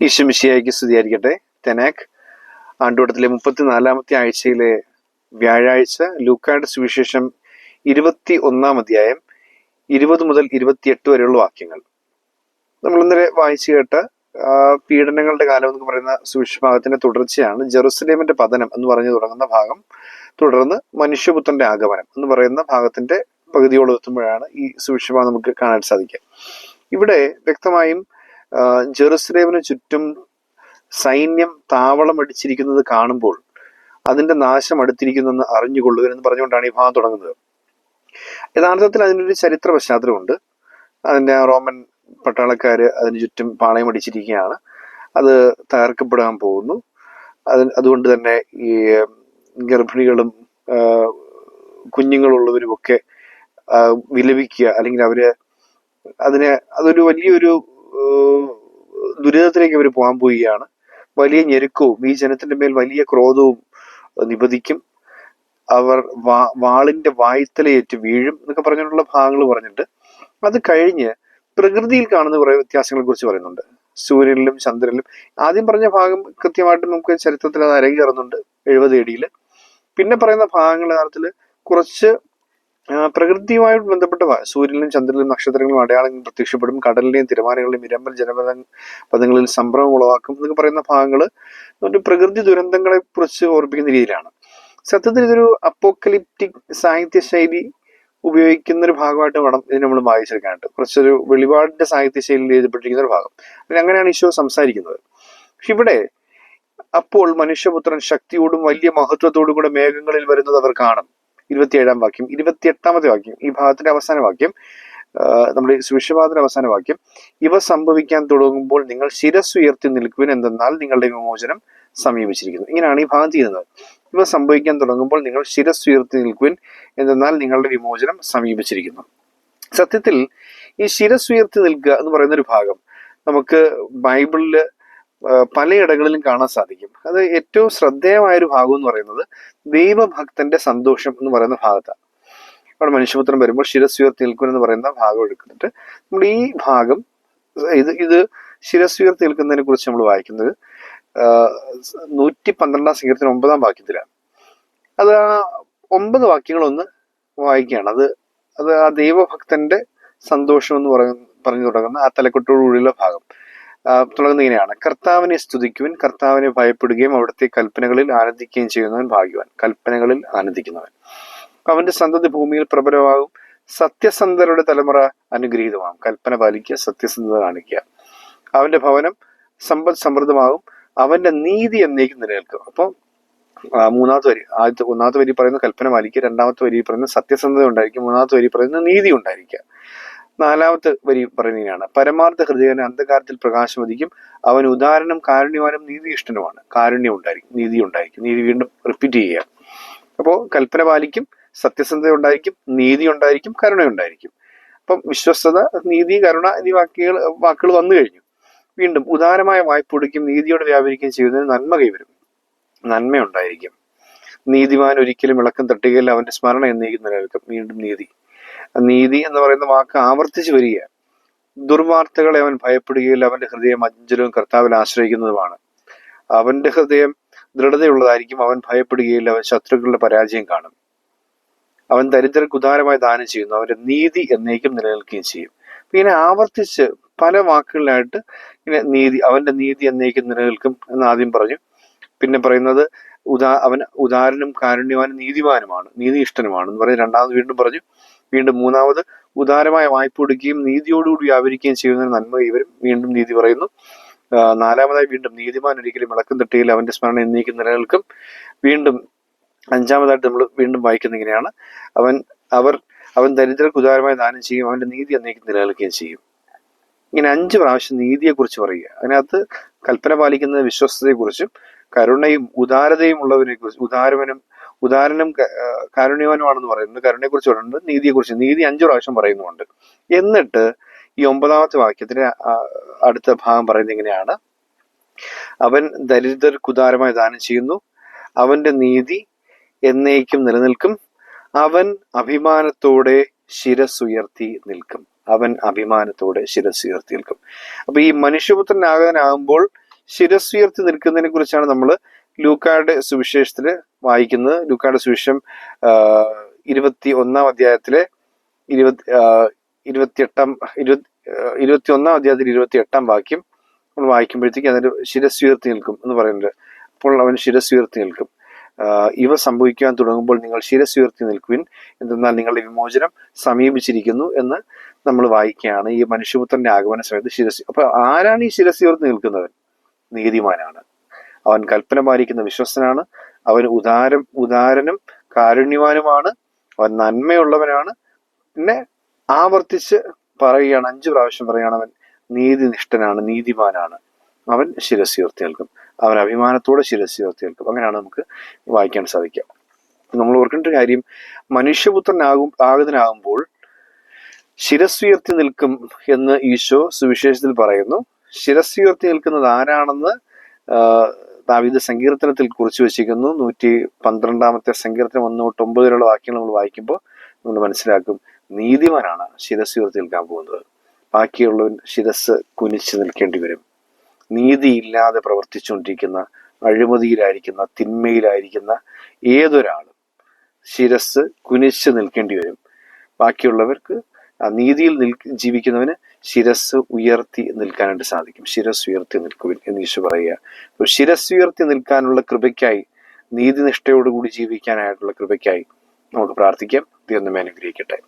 ഈശ്വമിശിയായിക്ക് സ്തുതിയായിരിക്കട്ടെ. തെനാക് ആണ്ടുവട്ടത്തിലെ മുപ്പത്തിനാലാമത്തെ ആഴ്ചയിലെ വ്യാഴാഴ്ച ലൂക്കായുടെ സുവിശേഷം ഇരുപത്തി ഒന്നാം അധ്യായം ഇരുപത് മുതൽ ഇരുപത്തിയെട്ട് വരെയുള്ള വാക്യങ്ങൾ. നമ്മൾ ഇന്നലെ വായിച്ചു കേട്ട പീഡനങ്ങളുടെ കാലം എന്ന് പറയുന്ന സുവിശേഷഭാഗത്തിന്റെ തുടർച്ചയാണ് ജെറുസലേമിന്റെ പതനം എന്ന് പറഞ്ഞു തുടങ്ങുന്ന ഭാഗം തുടർന്ന് മനുഷ്യപുത്രന്റെ ആഗമനം എന്ന് പറയുന്ന ഭാഗത്തിന്റെ പകുതിയോളം എത്തുമ്പോഴാണ് ഈ സുവിശേഷഭാഗം നമുക്ക് കാണാൻ സാധിക്കുക. ഇവിടെ വ്യക്തമായും ജെറുസലേമിന് ചുറ്റും സൈന്യം താവളം അടിച്ചിരിക്കുന്നത് കാണുമ്പോൾ അതിന്റെ നാശം അടുത്തിരിക്കുന്നെന്ന് അറിഞ്ഞുകൊള്ളുക എന്ന് പറഞ്ഞുകൊണ്ടാണ് ഈ ഭാഗം തുടങ്ങുന്നത്. യഥാർത്ഥത്തിൽ അതിനൊരു ചരിത്ര പശ്ചാത്തലമുണ്ട്. അതിന്റെ റോമൻ പട്ടാളക്കാർ അതിന് ചുറ്റും പാളയം അടിച്ചിരിക്കുകയാണ്. അത് തകർക്കപ്പെടാൻ പോകുന്നു. അത് അതുകൊണ്ട് തന്നെ ഈ ഗർഭിണികളും കുഞ്ഞുങ്ങളുള്ളവരുമൊക്കെ വിലപിക്കുക അല്ലെങ്കിൽ അവർ അതിനെ അതൊരു വലിയൊരു ദുരിതത്തിലേക്ക് അവർ പോകാൻ പോവുകയാണ്. വലിയ ഞെരുക്കവും ഈ ജനത്തിന്റെ മേൽ വലിയ ക്രോധവും നിപതിക്കും. അവർ വാ വാളിന്റെ വായ്ത്തലയേറ്റ് വീഴും എന്നൊക്കെ പറഞ്ഞിട്ടുള്ള ഭാഗങ്ങൾ പറഞ്ഞിട്ട് അത് കഴിഞ്ഞ് പ്രകൃതിയിൽ കാണുന്ന കുറേ വ്യത്യാസങ്ങളെ കുറിച്ച് പറയുന്നുണ്ട്. സൂര്യനിലും ചന്ദ്രനിലും ആദ്യം പറഞ്ഞ ഭാഗം കൃത്യമായിട്ട് നമുക്ക് ചരിത്രത്തിൽ അത് അരങ്ങേറുന്നുണ്ട് എഴുപത് എടിയിൽ പിന്നെ പറയുന്ന ഭാഗങ്ങൾ യഥാർത്ഥത്തിൽ കുറച്ച് ആ, പ്രകൃതിയുമായിട്ട് ബന്ധപ്പെട്ട സൂര്യനും ചന്ദ്രനും നക്ഷത്രങ്ങളും അടയാളങ്ങൾ പ്രത്യക്ഷപ്പെടും. കടലിലെയും തിരമാലകളിലെയും ഇരമ്പൽ ജനപദ പദങ്ങളിൽ സംഭ്രമം ഉളവാക്കും എന്നൊക്കെ പറയുന്ന ഭാഗങ്ങൾ ഒരു പ്രകൃതി ദുരന്തങ്ങളെ കുറിച്ച് ഓർപ്പിക്കുന്ന രീതിയിലാണ്. സത്യത്തിൽ ഇതൊരു അപ്പോക്കലിപ്റ്റിക് സാഹിത്യ ശൈലി ഉപയോഗിക്കുന്ന ഒരു ഭാഗമായിട്ട് വേണം ഇതിനെ നമ്മൾ വായിച്ചെടുക്കാനായിട്ട്. കുറച്ചൊരു വെളിപാടിന്റെ സാഹിത്യ ശൈലിയിൽ എഴുതപ്പെട്ടിരിക്കുന്ന ഒരു ഭാഗം. അങ്ങനെയാണ് ഈശോ സംസാരിക്കുന്നത്. പക്ഷെ ഇവിടെ അപ്പോൾ മനുഷ്യപുത്രൻ ശക്തിയോടും വലിയ മഹത്വത്തോടും കൂടെ മേഘങ്ങളിൽ വരുന്നത് അവർ കാണും. ഇരുപത്തിയേഴാം വാക്യം ഇരുപത്തിയെട്ടാമത്തെ വാക്യം ഈ ഭാഗത്തിന്റെ അവസാന വാക്യം നമ്മുടെ ഈ അവസാന വാക്യം. ഇവ സംഭവിക്കാൻ തുടങ്ങുമ്പോൾ നിങ്ങൾ ശിരസ് ഉയർത്തി നിൽക്കുവിൻ എന്തെന്നാൽ നിങ്ങളുടെ വിമോചനം സമീപിച്ചിരിക്കുന്നു. ഇങ്ങനെയാണ് ഈ ഭാഗം ചെയ്യുന്നത്. ഇവ സംഭവിക്കാൻ തുടങ്ങുമ്പോൾ നിങ്ങൾ ശിരസ് ഉയർത്തി നിൽക്കുവിൻ എന്തെന്നാൽ നിങ്ങളുടെ വിമോചനം സമീപിച്ചിരിക്കുന്നു. സത്യത്തിൽ ഈ ശിരസ് ഉയർത്തി നിൽക്കുക എന്ന് പറയുന്ന ഒരു ഭാഗം നമുക്ക് ബൈബിളിൽ പലയിടങ്ങളിലും കാണാൻ സാധിക്കും. അത് ഏറ്റവും ശ്രദ്ധേയമായ ഒരു ഭാഗം എന്ന് പറയുന്നത് ദൈവഭക്തന്റെ സന്തോഷം എന്ന് പറയുന്ന ഭാഗത്താണ്. അവിടെ മനുഷ്യപുത്രം വരുമ്പോൾ ശിരസ്വീർത്തി നിൽക്കുന്നു നിൽക്കും എന്ന് പറയുന്ന ഭാഗം എടുക്കുന്നുണ്ട്. നമ്മൾ ഈ ഭാഗം ഇത് ഇത് ശിരസ്വീർത്തി നിൽക്കുന്നതിനെ കുറിച്ച് നമ്മൾ വായിക്കുന്നത് നൂറ്റി പന്ത്രണ്ടാം സങ്കീർത്തിന് ഒമ്പതാം വാക്യത്തിലാണ്. അത് ആ ഒമ്പത് വാക്യങ്ങളൊന്ന് വായിക്കുകയാണ്. അത് അത് ആ ദൈവഭക്തന്റെ സന്തോഷം എന്ന് പറയുന്ന പറഞ്ഞു തുടങ്ങുന്ന ആ തലക്കെട്ടോടുകൂടിയുള്ള ഭാഗം. ഇങ്ങനെയാണ്. കർത്താവിനെ സ്തുതിക്കുവാൻ കർത്താവിനെ ഭയപ്പെടുകയും അവിടുത്തെ കൽപ്പനകളിൽ ആനന്ദിക്കുകയും ചെയ്യുന്നവൻ ഭാഗ്യവാൻ. കൽപ്പനകളിൽ ആനന്ദിക്കുന്നവൻ. അവന്റെ സന്തതി ഭൂമിയിൽ പ്രബലമാകും. സത്യസന്ധരുടെ തലമുറ അനുഗ്രഹീതമാകും. കൽപ്പന പാലിക്കുക സത്യസന്ധത കാണിക്കുക. അവന്റെ ഭവനം സമ്പദ് സമൃദ്ധമാകും. അവന്റെ നീതി എന്നേക്കും നിലനിൽക്കും. അപ്പം മൂന്നാമത്തെ വരി ആദ്യത്തെ ഒന്നാമത്തെ വരി പറയുന്ന കൽപ്പന പാലിക്കുക. രണ്ടാമത്തെ വരി പറയുന്ന സത്യസന്ധത ഉണ്ടായിരിക്കും. മൂന്നാമത്തെ വരി പറയുന്ന നീതി ഉണ്ടായിരിക്കുക. നാലാമത്തെ വരി പറയുന്നതിനാണ്. പരമാർത്ഥ ഹൃദയന് അന്ധകാരത്തിൽ പ്രകാശമതിക്കും. അവൻ ഉദാഹരണം കാരുണ്യവാനും നീതിയിഷ്ടനുമാണ്. കാരുണ്യം ഉണ്ടായിരിക്കും നീതി ഉണ്ടായിരിക്കും. നീതി വീണ്ടും റിപ്പീറ്റ് ചെയ്യുക. അപ്പോൾ കൽപ്പന പാലിക്കും സത്യസന്ധത ഉണ്ടായിരിക്കും നീതി ഉണ്ടായിരിക്കും കരുണ ഉണ്ടായിരിക്കും. അപ്പം വിശ്വസ്തത നീതി കരുണ എന്നീ വാക്കുകൾ വാക്കുകൾ വന്നു കഴിഞ്ഞു. വീണ്ടും ഉദാരമായ വായ്പൊടുക്കും നീതിയോടെ വ്യാപരിക്കുകയും ചെയ്യുന്നതിന് നന്മ കൈവരും. നന്മയുണ്ടായിരിക്കും. നീതിമാൻ ഒരിക്കലും ഇളക്കം തട്ടുകയില്ല അവന്റെ സ്മരണ എന്നേക്കും നിലനിൽക്കും. വീണ്ടും നീതി. നീതി എന്ന് പറയുന്ന വാക്ക് ആവർത്തിച്ചു വരിക. ദുർവാർത്തകളെ അവൻ ഭയപ്പെടുകയില്ല. അവന്റെ ഹൃദയം അഞ്ചലവും കർത്താവിൽ ആശ്രയിക്കുന്നതുമാണ്. അവന്റെ ഹൃദയം ദൃഢതയുള്ളതായിരിക്കും. അവൻ ഭയപ്പെടുകയില്ല. അവൻ ശത്രുക്കളുടെ പരാജയം കാണും. അവൻ ദരിദ്രർക്ക് ഉദാരമായി ദാനം ചെയ്യുന്നു. അവന്റെ നീതി എന്നേക്കും നിലനിൽക്കുകയും ചെയ്യും. ഇങ്ങനെ ആവർത്തിച്ച് പല വാക്കുകളിലായിട്ട് ഇങ്ങനെ നീതി അവന്റെ നീതി എന്നേക്കും നിലനിൽക്കും എന്ന് ആദ്യം പറഞ്ഞു. പിന്നെ പറയുന്നത് ഉദാ അവൻ ഉദാരനും കാരുണ്യവാനും നീതിമാനുമാണ് നീതിയിഷ്ടനുമാണ് എന്ന് പറഞ്ഞ് രണ്ടാമത് വീണ്ടും പറഞ്ഞു. വീണ്ടും മൂന്നാമത് ഉദാരമായ വായ്പ കൊടുക്കുകയും നീതിയോടുകൂടി വ്യാപരിക്കുകയും ചെയ്യുന്ന നന്മ ഇവരും വീണ്ടും നീതി പറയുന്നു. നാലാമതായി വീണ്ടും നീതിമാൻ ഒരിക്കലും ഇളക്കം തട്ടിയിൽ അവന്റെ സ്മരണ എന്നേക്കും നിലനിൽക്കും. വീണ്ടും അഞ്ചാമതായിട്ട് നമ്മൾ വീണ്ടും വായിക്കുന്ന ഇങ്ങനെയാണ്. അവൻ അവർ അവൻ ദരിദ്രർക്ക് ഉദാരമായ ദാനം ചെയ്യും അവന്റെ നീതി എന്നേക്കും നിലനിൽക്കുകയും ചെയ്യും. ഇങ്ങനെ അഞ്ച് പ്രാവശ്യം നീതിയെക്കുറിച്ച് പറയുക. അതിനകത്ത് കൽപ്പന പാലിക്കുന്ന വിശ്വസ്തതയെക്കുറിച്ചും കരുണയും ഉദാരതയും ഉള്ളവരെ കുറിച്ച് ഉദാരവനും ആ, കാരുണ്യവാനുമാണെന്ന് കുറിച്ച് കരുണയെക്കുറിച്ച് പറയുന്നുണ്ട്. നീതിയെക്കുറിച്ച് നീതി അഞ്ചു പ്രാവശ്യം പറയുന്നുണ്ട് എന്നിട്ട് ഈ ഒമ്പതാമത്തെ വാക്യത്തിന്റെ അടുത്ത ഭാഗം പറയുന്നത് ഇങ്ങനെയാണ്. അവൻ ദരിദ്രർക്ക് ഉദാരമായി ദാനം ചെയ്യുന്നു. അവന്റെ നീതി എന്നേക്കും നിലനിൽക്കും. അവൻ അഭിമാനത്തോടെ ശിരസുയർത്തി നിൽക്കും. അവൻ അഭിമാനത്തോടെ ശിരസുയർത്തി നിൽക്കും. അപ്പൊ ഈ മനുഷ്യപുത്രനാകാനാകുമ്പോൾ ശിരസ്സുയർത്തി നിൽക്കുന്നതിനെ കുറിച്ചാണ് നമ്മൾ ലൂക്കായുടെ സുവിശേഷത്തിൽ വായിക്കുന്നത് ലൂക്കായുടെ സുവിശേഷം ഇരുപത്തി ഒന്നാം അധ്യായത്തിലെ ഇരുപത്തി ഇരുപത്തിയെട്ടാം ഇരുപത്തി ഇരുപത്തി ഒന്നാം അധ്യായത്തിൽ ഇരുപത്തി എട്ടാം വാക്യം നമ്മൾ വായിക്കുമ്പോഴത്തേക്ക് അതിന്റെ ശിരസ്സുയർത്തി നിൽക്കും എന്ന് പറയുന്നുണ്ട്. അപ്പോൾ അവൻ ശിരസ് ഉയർത്തി നിൽക്കും. ഇവ സംഭവിക്കാൻ തുടങ്ങുമ്പോൾ നിങ്ങൾ ശിരസ് ഉയർത്തി നിൽക്കുവിൻ എന്തെന്നാൽ നിങ്ങളുടെ വിമോചനം സമീപിച്ചിരിക്കുന്നു എന്ന് നമ്മൾ വായിക്കുകയാണ്. ഈ മനുഷ്യപുത്രന്റെ ആഗമന സമയത്ത് ശിരസ് അപ്പൊ ആരാണ് ഈ ശിരസ് ഉയർത്തി നിൽക്കുന്നവൻ? നീതിമാനാണ്. അവൻ കൽപ്പന പാലിക്കുന്ന വിശ്വസ്തനാണ്. അവൻ ഉദാരം ഉദാരനും കാരുണ്യവാനുമാണ്. അവൻ നന്മയുള്ളവനാണ്. പിന്നെ ആവർത്തിച്ച് പറയുകയാണ് അഞ്ചു പ്രാവശ്യം പറയുകയാണ് അവൻ നീതിനിഷ്ഠനാണ് നീതിമാനാണ്. അവൻ ശിരസ്സുയർത്തി നിൽക്കും. അവൻ അഭിമാനത്തോടെ ശിരസ്സുയർത്തി നിൽക്കും. അങ്ങനെയാണ് നമുക്ക് വായിക്കാൻ സാധിക്കുക. നമ്മൾ ഓർക്കേണ്ട കാര്യം മനുഷ്യപുത്രനാകും ആകുതനാകുമ്പോൾ ശിരസ്സുയർത്തി നിൽക്കും എന്ന് ഈശോ സുവിശേഷത്തിൽ പറയുന്നു. ശിരസ്സുയർത്തി നിൽക്കുന്നത് ആരാണെന്ന് ദാവീദ് സങ്കീർത്തനത്തിൽ കുറിച്ച് വെച്ചിരിക്കുന്നു. നൂറ്റി പന്ത്രണ്ടാമത്തെ സങ്കീർത്തനം ഒന്ന് തൊട്ട് ഒമ്പത് വരെയുള്ള വാക്യങ്ങൾ നമ്മൾ വായിക്കുമ്പോൾ നമ്മൾ മനസ്സിലാക്കും നീതിമാനാണ് ശിരസ് ഉയർത്തി നിൽക്കാൻ പോകുന്നത്. ബാക്കിയുള്ളവൻ ശിരസ് കുനിച്ച് നിൽക്കേണ്ടി വരും. നീതിയില്ലാതെ പ്രവർത്തിച്ചുകൊണ്ടിരിക്കുന്ന അഴിമതിയിലായിരിക്കുന്ന തിന്മയിലായിരിക്കുന്ന ഏതൊരാളും ശിരസ് കുനിച്ച് നിൽക്കേണ്ടി വരും. ബാക്കിയുള്ളവർക്ക് നീതിയിൽ നിൽ ജീവിക്കുന്നവന് ശിരസ് ഉയർത്തി നിൽക്കാനായിട്ട് സാധിക്കും. ശിരസ് ഉയർത്തി നിൽക്കുവിൻ എന്ന് ഈശോ പറയുക. അപ്പോൾ ശിരസ് ഉയർത്തി നിൽക്കാനുള്ള കൃപയ്ക്കായി നീതിനിഷ്ഠയോടുകൂടി ജീവിക്കാനായിട്ടുള്ള കൃപയ്ക്കായി നമുക്ക് പ്രാർത്ഥിക്കാം. ദൈവം നമ്മെ അനുഗ്രഹിക്കട്ടെ.